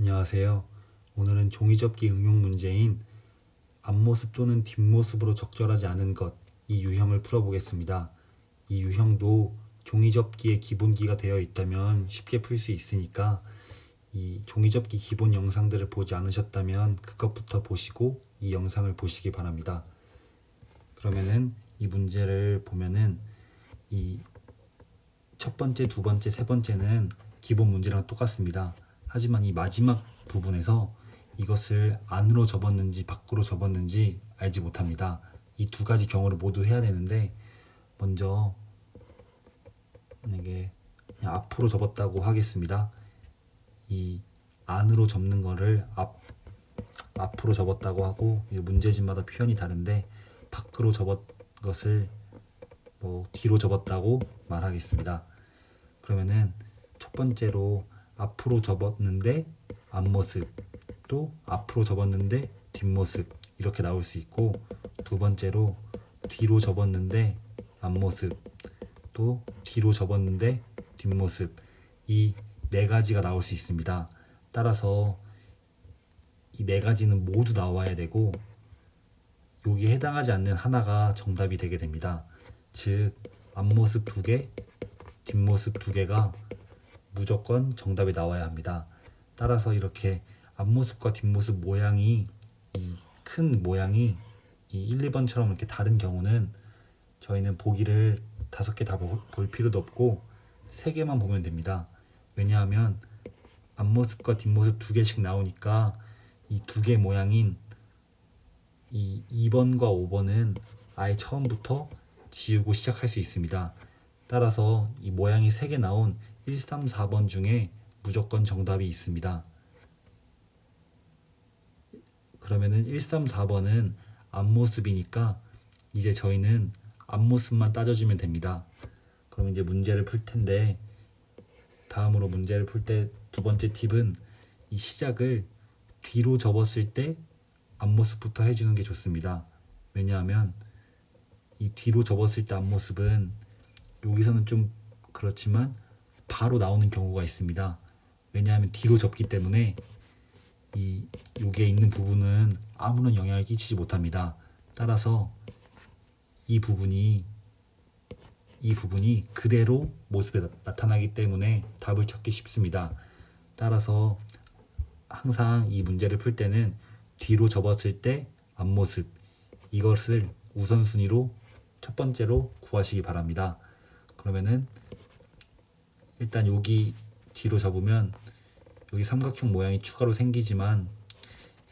안녕하세요. 오늘은 종이접기 응용 문제인 앞모습 또는 뒷모습으로 적절하지 않은 것, 이 유형을 풀어보겠습니다. 이 유형도 종이접기의 기본기가 되어 있다면 쉽게 풀 수 있으니까 이 종이접기 기본 영상들을 보지 않으셨다면 그것부터 보시고 이 영상을 보시기 바랍니다. 그러면은 이 문제를 보면은 이 첫 번째, 두 번째, 세 번째는 기본 문제랑 똑같습니다. 하지만 이 마지막 부분에서 이것을 안으로 접었는지 밖으로 접었는지 알지 못합니다. 이 두 가지 경우를 모두 해야 되는데 먼저 만약에 앞으로 접었다고 하겠습니다. 이 안으로 접는 거를 앞 앞으로 접었다고 하고 이 문제집마다 표현이 다른데 밖으로 접었 것을 뭐 뒤로 접었다고 말하겠습니다. 그러면은 첫 번째로 앞으로 접었는데 앞모습 또 앞으로 접었는데 뒷모습 이렇게 나올 수 있고 두 번째로 뒤로 접었는데 앞모습 또 뒤로 접었는데 뒷모습 이 네 가지가 나올 수 있습니다. 따라서 이 네 가지는 모두 나와야 되고 여기에 해당하지 않는 하나가 정답이 되게 됩니다. 즉 앞모습 두 개, 뒷모습 두 개가 무조건 정답이 나와야 합니다. 따라서 이렇게 앞모습과 뒷모습 모양이 이 큰 모양이 이 1, 2번처럼 이렇게 다른 경우는 저희는 보기를 다섯 개 다 볼 필요도 없고 세 개만 보면 됩니다. 왜냐하면 앞모습과 뒷모습 두 개씩 나오니까 이 두 개 모양인 이 2번과 5번은 아예 처음부터 지우고 시작할 수 있습니다. 따라서 이 모양이 3개 나온 1, 3, 4번 중에 무조건 정답이 있습니다. 그러면은 1, 3, 4번은 앞모습이니까 이제 저희는 앞모습만 따져주면 됩니다. 그럼 이제 문제를 풀 텐데 다음으로 문제를 풀 때 두 번째 팁은 이 시작을 뒤로 접었을 때 앞모습부터 해주는 게 좋습니다. 왜냐하면 이 뒤로 접었을 때 앞모습은 여기서는 좀 그렇지만 바로 나오는 경우가 있습니다. 왜냐하면 뒤로 접기 때문에 이 여기에 있는 부분은 아무런 영향을 끼치지 못합니다. 따라서 이 부분이 이 부분이 그대로 모습에 나- 나타나기 때문에 답을 찾기 쉽습니다. 따라서 항상 이 문제를 풀 때는 뒤로 접었을 때 앞모습 이것을 우선순위로 첫 번째로 구하시기 바랍니다. 그러면은 일단 여기 뒤로 접으면 여기 삼각형 모양이 추가로 생기지만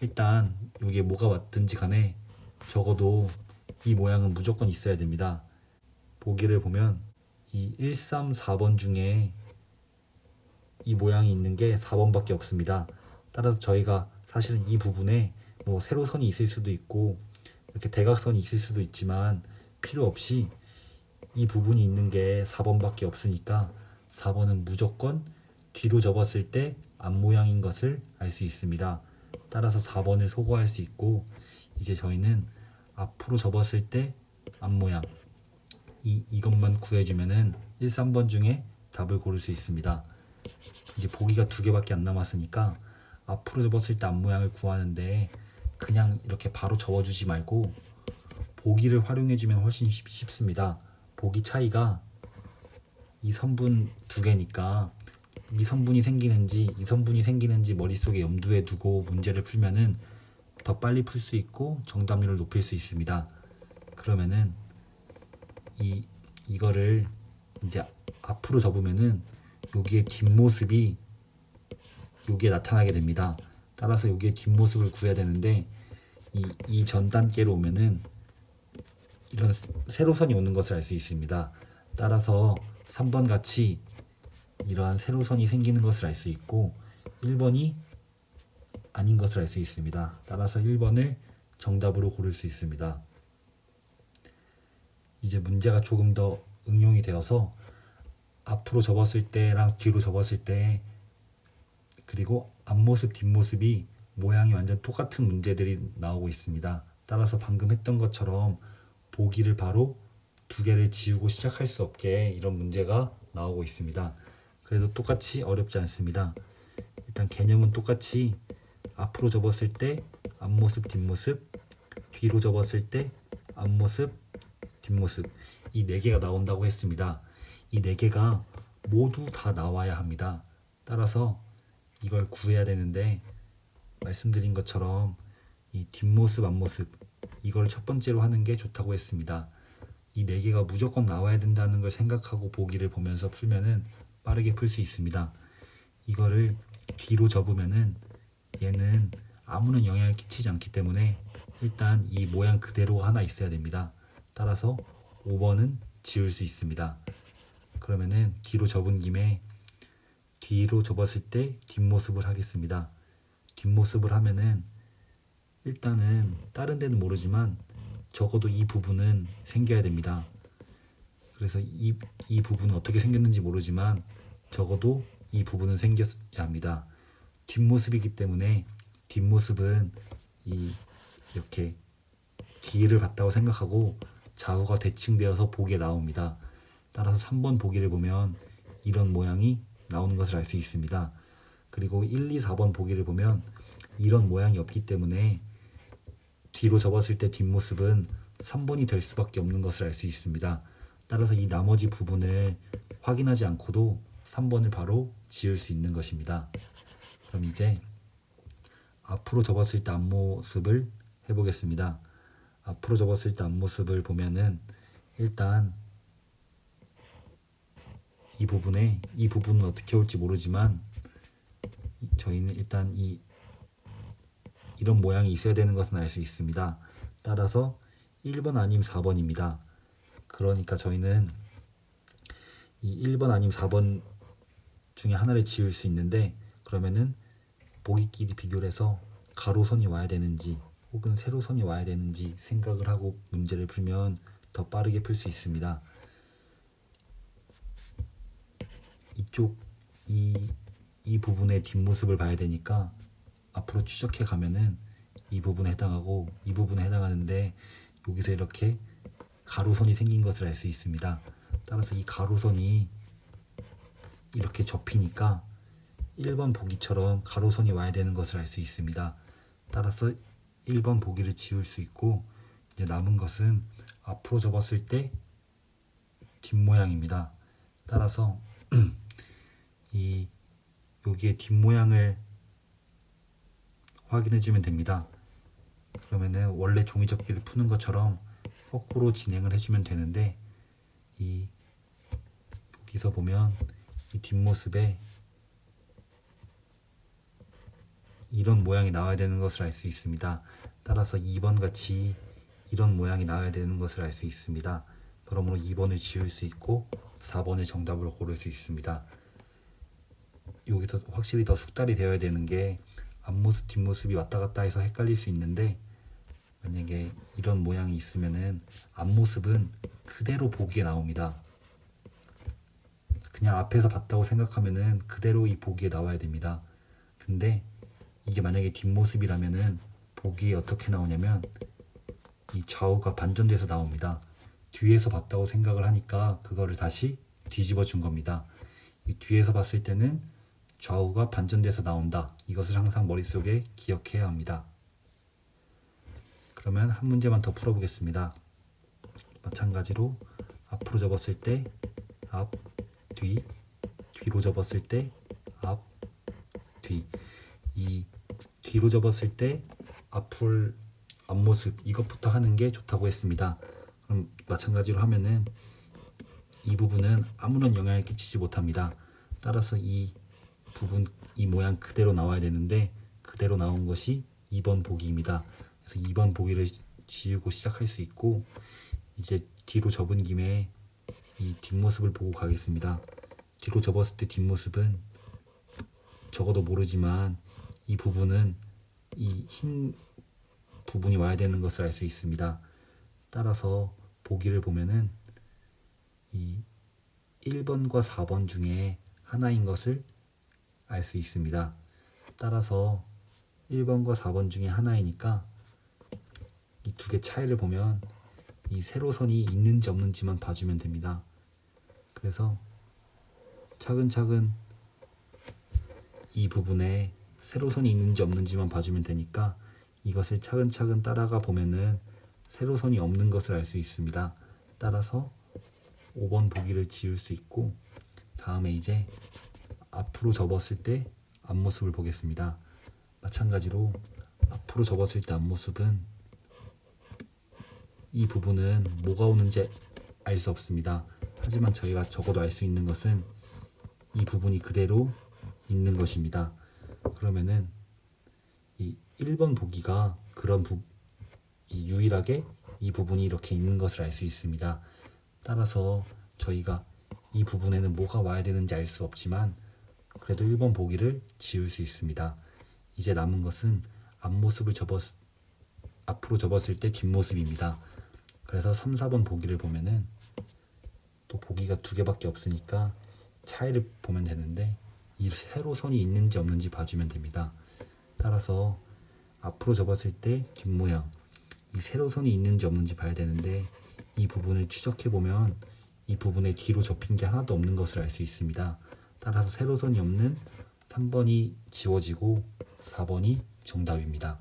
일단 여기에 뭐가 왔든지 간에 적어도 이 모양은 무조건 있어야 됩니다. 보기를 보면 이 1, 3, 4번 중에 이 모양이 있는 게 4번밖에 없습니다. 따라서 저희가 사실은 이 부분에 뭐 세로선이 있을 수도 있고 이렇게 대각선이 있을 수도 있지만 필요 없이 이 부분이 있는 게 4번밖에 없으니까 4번은 무조건 뒤로 접었을 때 앞모양인 것을 알 수 있습니다. 따라서 4번을 소거할 수 있고 이제 저희는 앞으로 접었을 때 앞모양 이, 이것만 구해주면은 1, 3번 중에 답을 고를 수 있습니다. 이제 보기가 두 개밖에 안 남았으니까 앞으로 접었을 때 앞모양을 구하는데 그냥 이렇게 바로 접어주지 말고 보기를 활용해주면 훨씬 쉽, 쉽습니다. 보기 차이가 이 선분 두 개니까 이 선분이 생기는지 이 선분이 생기는지 머릿속에 염두에 두고 문제를 풀면은 더 빨리 풀 수 있고 정답률을 높일 수 있습니다. 그러면은 이 이거를 이제 앞으로 접으면은 여기에 뒷모습이 여기에 나타나게 됩니다. 따라서 여기에 뒷모습을 구해야 되는데 이, 이전 단계로 오면은 이런 세로선이 오는 것을 알 수 있습니다. 따라서 3번 같이 이러한 세로선이 생기는 것을 알 수 있고 1번이 아닌 것을 알 수 있습니다. 따라서 1번을 정답으로 고를 수 있습니다. 이제 문제가 조금 더 응용이 되어서 앞으로 접었을 때랑 뒤로 접었을 때 그리고 앞모습 뒷모습이 모양이 완전 똑같은 문제들이 나오고 있습니다. 따라서 방금 했던 것처럼 보기를 바로 두 개를 지우고 시작할 수 없게 이런 문제가 나오고 있습니다. 그래도 똑같이 어렵지 않습니다. 일단 개념은 똑같이 앞으로 접었을 때 앞모습 뒷모습 뒤로 접었을 때 앞모습 뒷모습 이 네 개가 나온다고 했습니다. 이 네 개가 모두 다 나와야 합니다. 따라서 이걸 구해야 되는데 말씀드린 것처럼 이 뒷모습 앞모습 이걸 첫 번째로 하는 게 좋다고 했습니다. 이 네 개가 무조건 나와야 된다는 걸 생각하고 보기를 보면서 풀면은 빠르게 풀 수 있습니다. 이거를 뒤로 접으면은 얘는 아무런 영향을 끼치지 않기 때문에 일단 이 모양 그대로 하나 있어야 됩니다. 따라서 5번은 지울 수 있습니다. 그러면은 뒤로 접은 김에 뒤로 접었을 때 뒷모습을 하겠습니다. 뒷모습을 하면은 일단은 다른 데는 모르지만 적어도 이 부분은 생겨야 됩니다. 그래서 이, 이 부분은 어떻게 생겼는지 모르지만 적어도 이 부분은 생겼어야 합니다. 뒷모습이기 때문에 뒷모습은 이 이렇게 뒤를 봤다고 생각하고 좌우가 대칭되어서 보기에 나옵니다. 따라서 3번 보기를 보면 이런 모양이 나오는 것을 알 수 있습니다. 그리고 1, 2, 4번 보기를 보면 이런 모양이 없기 때문에 뒤로 접었을 때 뒷모습은 3번이 될 수밖에 없는 것을 알 수 있습니다. 따라서 이 나머지 부분을 확인하지 않고도 3번을 바로 지을 수 있는 것입니다. 그럼 이제 앞으로 접었을 때 앞모습을 해보겠습니다. 앞으로 접었을 때 앞모습을 보면은 일단 이 부분에 이 부분은 어떻게 올지 모르지만 저희는 일단 이 이런 모양이 있어야 되는 것은 알 수 있습니다. 따라서 1번 아님 4번입니다. 그러니까 저희는 이 1번 아님 4번 중에 하나를 지울 수 있는데 그러면은 보기끼리 비교를 해서 가로선이 와야 되는지 혹은 세로선이 와야 되는지 생각을 하고 문제를 풀면 더 빠르게 풀 수 있습니다. 이쪽 이, 이 부분의 뒷모습을 봐야 되니까 앞으로 추적해 가면은 이 부분에 해당하고 이 부분에 해당하는데 여기서 이렇게 가로선이 생긴 것을 알 수 있습니다. 따라서 이 가로선이 이렇게 접히니까 1번 보기처럼 가로선이 와야 되는 것을 알 수 있습니다. 따라서 1번 보기를 지울 수 있고 이제 남은 것은 앞으로 접었을 때 뒷모양입니다. 따라서 이 여기에 뒷모양을 확인해 주면 됩니다. 그러면은 원래 종이 접기를 푸는 것처럼 거꾸로 진행을 해주면 되는데 이 여기서 보면 이 뒷모습에 이런 모양이 나와야 되는 것을 알 수 있습니다. 따라서 2번 같이 이런 모양이 나와야 되는 것을 알 수 있습니다. 그러므로 2번을 지울 수 있고 4번을 정답으로 고를 수 있습니다. 여기서 확실히 더 숙달이 되어야 되는 게 앞모습 뒷모습이 왔다 갔다 해서 헷갈릴 수 있는데 만약에 이런 모양이 있으면은 앞모습은 그대로 보기에 나옵니다. 그냥 앞에서 봤다고 생각하면은 그대로 이 보기에 나와야 됩니다. 근데 이게 만약에 뒷모습이라면은 보기에 어떻게 나오냐면 이 좌우가 반전돼서 나옵니다. 뒤에서 봤다고 생각을 하니까 그거를 다시 뒤집어 준 겁니다. 이 뒤에서 봤을 때는 좌우가 반전돼서 나온다. 이것을 항상 머릿속에 기억해야 합니다. 그러면 한 문제만 더 풀어보겠습니다. 마찬가지로 앞으로 접었을 때 앞, 뒤, 뒤로 접었을 때 앞, 뒤. 이 뒤로 접었을 때 앞을 앞모습 이것부터 하는 게 좋다고 했습니다. 그럼 마찬가지로 하면은 이 부분은 아무런 영향을 끼치지 못합니다. 따라서 이 부분 이 모양 그대로 나와야 되는데 그대로 나온 것이 2번 보기입니다. 그래서 2번 보기를 지우고 시작할 수 있고 이제 뒤로 접은 김에 이 뒷모습을 보고 가겠습니다. 뒤로 접었을 때 뒷모습은 적어도 모르지만 이 부분은 이 흰 부분이 와야 되는 것을 알 수 있습니다. 따라서 보기를 보면은 이 1번과 4번 중에 하나인 것을 알 수 있습니다. 따라서 1번과 4번 중에 하나이니까 이 두 개 차이를 보면 이 세로선이 있는지 없는지만 봐주면 됩니다. 그래서 차근차근 이 부분에 세로선이 있는지 없는지만 봐주면 되니까 이것을 차근차근 따라가 보면은 세로선이 없는 것을 알 수 있습니다. 따라서 5번 보기를 지울 수 있고 다음에 이제 앞으로 접었을 때 앞모습을 보겠습니다. 마찬가지로 앞으로 접었을 때 앞모습은 이 부분은 뭐가 오는지 알 수 없습니다. 하지만 저희가 적어도 알 수 있는 것은 이 부분이 그대로 있는 것입니다. 그러면은 이 1번 보기가 그런 부, 이 유일하게 이 부분이 이렇게 있는 것을 알 수 있습니다. 따라서 저희가 이 부분에는 뭐가 와야 되는지 알 수 없지만 그래도 1번 보기를 지울 수 있습니다. 이제 남은 것은 앞모습을 접었 앞으로 접었을 때 뒷모습입니다. 그래서 3, 4번 보기를 보면은 또 보기가 두 개밖에 없으니까 차이를 보면 되는데 이 세로 선이 있는지 없는지 봐주면 됩니다. 따라서 앞으로 접었을 때 뒷모양 이 세로 선이 있는지 없는지 봐야 되는데 이 부분을 추적해 보면 이 부분에 뒤로 접힌 게 하나도 없는 것을 알 수 있습니다. 따라서 세로선이 없는 3번이 지워지고 4번이 정답입니다.